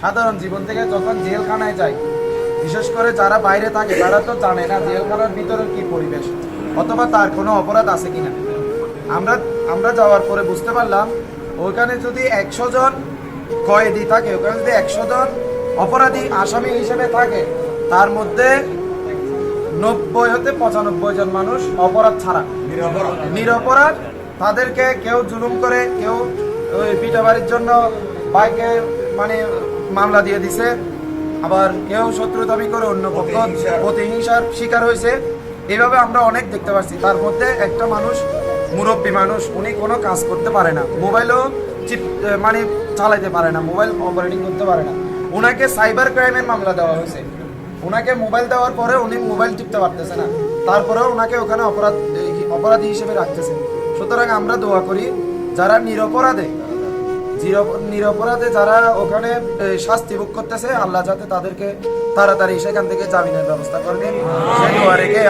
সাধারণ জীবন থেকে যখন জেলখানায় যায় বিশেষ করে যারা বাইরে থাকে তারা তো জানে না জেলখানার ভিতরে কি পরিবেশ অথবা তার কোনো অপরাধ আছে কিনা। আমরা আমরা যাওয়ার পরে বুঝতে পারলাম ওইখানে যদি একশো জন কয়েদি থাকে ওখানে যদি একশো জন অপরাধী আসামি হিসেবে থাকে তার মধ্যে নব্বই হতে পঁচানব্বই জন মানুষ অপরাধ ছাড়া। নিরপরাধ। তাদেরকে কেউ জুলুম করে কেউ ওই পিঠাবাড়ির জন্য বাইকে মানে মামলা দিয়ে দিছে। আবার কেউ শত্রুতামি করে অন্য পক্ষ প্রতিহিংসার শিকার হয়েছে। এভাবে আমরা অনেক দেখতে পাচ্ছি। তার মধ্যে একটা মানুষ, মুরব্বী মানুষ, উনি কোনো কাজ করতে পারে না। মোবাইলও চিপ মানে চালাইতে পারে না, মোবাইল অপারেটিং করতে পারে না। ওনাকে সাইবার ক্রাইমের মামলা দেওয়া হয়েছে। ওনাকে মোবাইল দেওয়ার পরে উনি মোবাইল টিপতে পারতেছে না। তারপরেও ওনাকে ওখানে অপরাধ অপরাধী হিসেবে রাখতেছে। সুতরাং আমরা দোয়া করি, যারা নিরপরাধে নিরপরাধে যারা ওখানে শাস্তি ভোগ করতেছে আল্লাহ যাতে তাদেরকে তাড়াতাড়ি সেখান থেকে জামিনের ব্যবস্থা করে দিন। সেই দোয়া রেখে